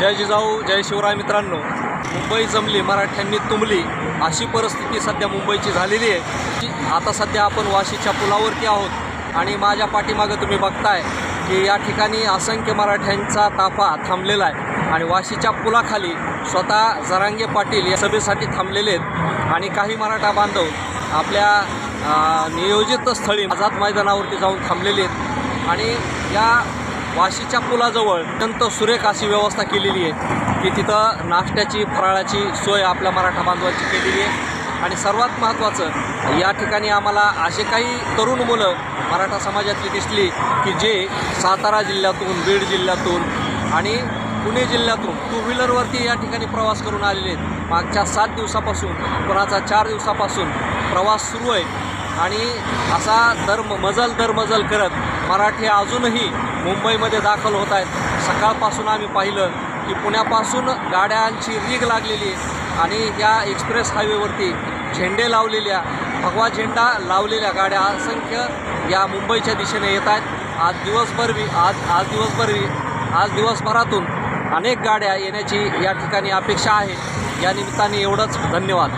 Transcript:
जय जिजाऊ जय शिवराय मित्रांनो. मुंबई जमली मराठ्यांनी तुंबली. अशी परिस्थिती सध्या मुंबईची झालेली आहे. जी- आता सध्या आपण वाशीच्या पुलावरती आहोत आणि माझ्या पाठीमागं तुम्ही बघताय की या ठिकाणी असंख्य मराठ्यांचा ताफा थांबलेला आहे. आणि वाशीच्या पुलाखाली स्वतः जरांगे पाटील या सभेसाठी थांबलेले आहेत. आणि काही मराठा बांधव आपल्या नियोजित स्थळी आझाद मैदानावरती जाऊन थांबलेले आहेत. आणि या वाशीच्या पुलाजवळ अत्यंत सुरेख अशी व्यवस्था केलेली आहे की तिथं नाश्त्याची फराळाची सोय आपल्या मराठा बांधवांची केलेली आहे. आणि सर्वात महत्त्वाचं या ठिकाणी आम्हाला असे काही तरुण मुलं मराठा समाजातली दिसली की जे सातारा जिल्ह्यातून बीड जिल्ह्यातून आणि पुणे जिल्ह्यातून टू व्हीलरवरती या ठिकाणी प्रवास करून आलेले आहेत. मागच्या सात दिवसापासून कोणाचा चार दिवसापासून प्रवास सुरू आहे. आणि असा दर मजल दर मजल करत मराठी अजूनही मुंबईमध्ये दाखल होत आहेत. सकाळपासून आम्ही पाहिलं की पुण्यापासून गाड्यांची रीग लागलेली आणि या एक्सप्रेस हायवेवरती झेंडे लावलेल्या भगवा झेंडा लावलेल्या गाड्या असंख्य या मुंबईच्या दिशेने येत आहेत. आज दिवसभर आज आज दिवसभर आज दिवसभरातून अनेक गाड्या येण्याची या ठिकाणी अपेक्षा आहे. या निमित्ताने एवढंच. धन्यवाद.